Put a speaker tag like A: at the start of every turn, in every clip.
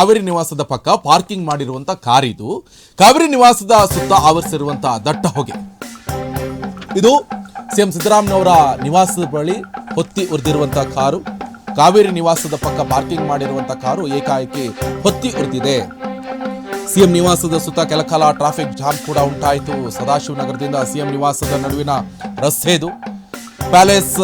A: ಕಾವೇರಿ ನಿವಾಸದ ಪಕ್ಕ ಪಾರ್ಕಿಂಗ್ ಮಾಡಿರುವಂತ ಕಾರ್ ಇದು ಕಾವೇರಿ ನಿವಾಸದ ಸುತ್ತ ಆವರಿಸಿರುವಂತಹ ದಟ್ಟ ಹೊಗೆ. ಇದು ಸಿಎಂ ಸಿದ್ದರಾಮಯ್ಯವರ ನಿವಾಸದ ಬಳಿ ಹೊತ್ತಿ ಉರಿದಿರುವಂತಹ ಕಾರು. ಕಾವೇರಿ ನಿವಾಸದ ಪಕ್ಕ ಪಾರ್ಕಿಂಗ್ ಮಾಡಿರುವಂತಹ ಕಾರು ಏಕಾಏಕಿ ಹೊತ್ತಿ ಉರಿದಿದೆ. ಸಿಎಂ ನಿವಾಸದ ಸುತ್ತ ಕೆಲಕಾಲ ಟ್ರಾಫಿಕ್ ಜಾಮ್ ಕೂಡ ಉಂಟಾಯಿತು. ಸದಾಶಿವನಗರದಿಂದ ಸಿಎಂ ನಿವಾಸದ ನಡುವಿನ ರಸ್ತೆ ಇದು ಪ್ಯಾಲೇಸ್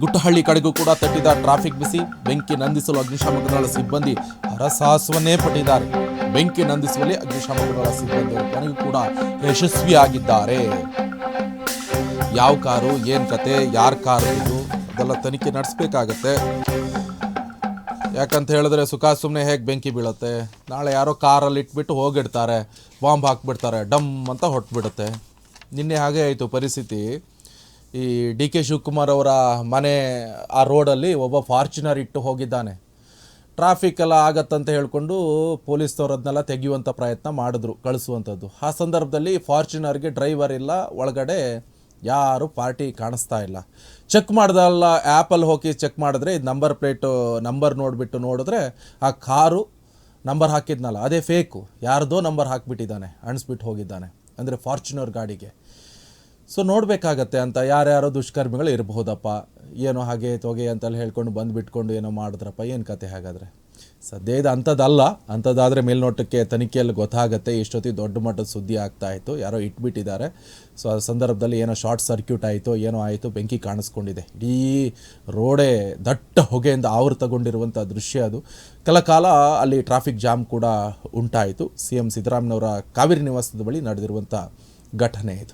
A: ಗುಟ್ಟಹಳ್ಳಿ ಕಡೆಗೂ ಕೂಡ ತಟ್ಟಿದ ಟ್ರಾಫಿಕ್ ಬಿಸಿ. ಬೆಂಕಿ ನಂದಿಸಲು ಅಗ್ನಿಶಾಮಕ ದಳ ಸಿಬ್ಬಂದಿ ಹರಸಾಹಸವನ್ನೇ ಪಟ್ಟಿದ್ದಾರೆ. ಬೆಂಕಿ ನಂದಿಸುವಲ್ಲಿ ಅಗ್ನಿಶಾಮಕ ದಳ ಸಿಬ್ಬಂದಿ ಕೊನೆಗೂ ಕೂಡ ಯಶಸ್ವಿಯಾಗಿದ್ದಾರೆ. ಯಾವ ಕಾರು, ಏನು ಕತೆ, ಯಾರ ಕಾರು ಇದು? ಅದೆಲ್ಲ ತನಿಖೆ ನಡೆಸಬೇಕಾಗತ್ತೆ. ಯಾಕಂತ ಹೇಳಿದ್ರೆ ಸುಖ ಸುಮ್ಮನೆ ಹೇಗೆ ಬೆಂಕಿ ಬೀಳುತ್ತೆ? ನಾಳೆ ಯಾರೋ ಕಾರಲ್ಲಿ ಇಟ್ಬಿಟ್ಟು ಹೋಗಿಡ್ತಾರೆ. ಬಾಂಬ್ ಹಾಕ್ಬಿಡ್ತಾರೆ. ಡಮ್ ಅಂತ ಹೊಟ್ಬಿಡುತ್ತೆ. ನಿನ್ನೆ ಹಾಗೆ ಆಯಿತು ಪರಿಸ್ಥಿತಿ. ಈ ಡಿ ಕೆ ಶಿವಕುಮಾರ್ ಅವರ ಮನೆ ಆ ರೋಡಲ್ಲಿ ಒಬ್ಬ ಫಾರ್ಚುನರ್ ಇಟ್ಟು ಹೋಗಿದ್ದಾನೆ. ಟ್ರಾಫಿಕ್ ಎಲ್ಲ ಆಗತ್ತಂತ ಹೇಳಿಕೊಂಡು ಪೊಲೀಸ್ನವ್ರು ಅದನ್ನೆಲ್ಲ ತೆಗೆಯುವಂಥ ಪ್ರಯತ್ನ ಮಾಡಿದ್ರು ಕಳಿಸುವಂಥದ್ದು ಆ ಸಂದರ್ಭದಲ್ಲಿ ಫಾರ್ಚುನರ್ಗೆ ಡ್ರೈವರ್ ಇಲ್ಲ, ಒಳಗಡೆ ಯಾರು ಪಾರ್ಟಿ ಕಾಣಿಸ್ತಾ ಇಲ್ಲ. ಚೆಕ್ ಮಾಡ್ದಲ್ಲ, ಆ್ಯಪಲ್ಲಿ ಹೋಗಿ ಚೆಕ್ ಮಾಡಿದ್ರೆ ಇದು ನಂಬರ್ ಪ್ಲೇಟು, ನಂಬರ್ ನೋಡಿಬಿಟ್ಟು ನೋಡಿದ್ರೆ ಆ ಕಾರು ನಂಬರ್ ಹಾಕಿದ್ನಲ್ಲ, ಅದೇ ಫೇಕು. ಯಾರ್ದೋ ನಂಬರ್ ಹಾಕಿಬಿಟ್ಟಿದ್ದಾನೆ, ಅಣಿಸ್ಬಿಟ್ಟು ಹೋಗಿದ್ದಾನೆ, ಅಂದರೆ ಫಾರ್ಚುನರ್ ಗಾಡಿಗೆ. ಸೊ ನೋಡಬೇಕಾಗತ್ತೆ ಅಂತ ಯಾರ್ಯಾರೋ ದುಷ್ಕರ್ಮಿಗಳು ಇರಬಹುದಪ್ಪ. ಏನೋ ಹಾಗೆ ತೊಗೆ ಅಂತೆಲ್ಲ ಹೇಳ್ಕೊಂಡು ಬಂದು ಬಿಟ್ಕೊಂಡು ಏನೋ ಮಾಡಿದ್ರಪ್ಪ. ಏನು ಕತೆ ಹಾಗಾದರೆ? ಸದ್ಯ ಇದು ಅಂಥದ್ದಲ್ಲ. ಅಂಥದ್ದಾದರೆ ಮೇಲ್ನೋಟಕ್ಕೆ ತನಿಖೆಯಲ್ಲಿ ಗೊತ್ತಾಗುತ್ತೆ. ಇಷ್ಟೊತ್ತಿಗೆ ದೊಡ್ಡ ಮಟ್ಟದ ಸುದ್ದಿ ಆಗ್ತಾ ಇತ್ತು. ಯಾರೋ ಇಟ್ಬಿಟ್ಟಿದ್ದಾರೆ. ಸೊ ಆ ಸಂದರ್ಭದಲ್ಲಿ ಏನೋ ಶಾರ್ಟ್ ಸರ್ಕ್ಯೂಟ್ ಆಯಿತು, ಏನೋ ಆಯಿತು ಬೆಂಕಿ ಕಾಣಿಸ್ಕೊಂಡಿದೆ. ಇಡೀ ರೋಡೇ ದಟ್ಟ ಹೊಗೆಯಿಂದ ಆವೃತಗೊಂಡಿರುವಂಥ ದೃಶ್ಯ ಅದು. ಕೆಲ ಕಾಲ ಅಲ್ಲಿ ಟ್ರಾಫಿಕ್ ಜಾಮ್ ಕೂಡ ಉಂಟಾಯಿತು. ಸಿ ಎಂ ಸಿದ್ದರಾಮಯ್ಯನವರ ಕಾವೇರಿ ನಿವಾಸದ ಬಳಿ ನಡೆದಿರುವಂಥ ಘಟನೆ ಇದು.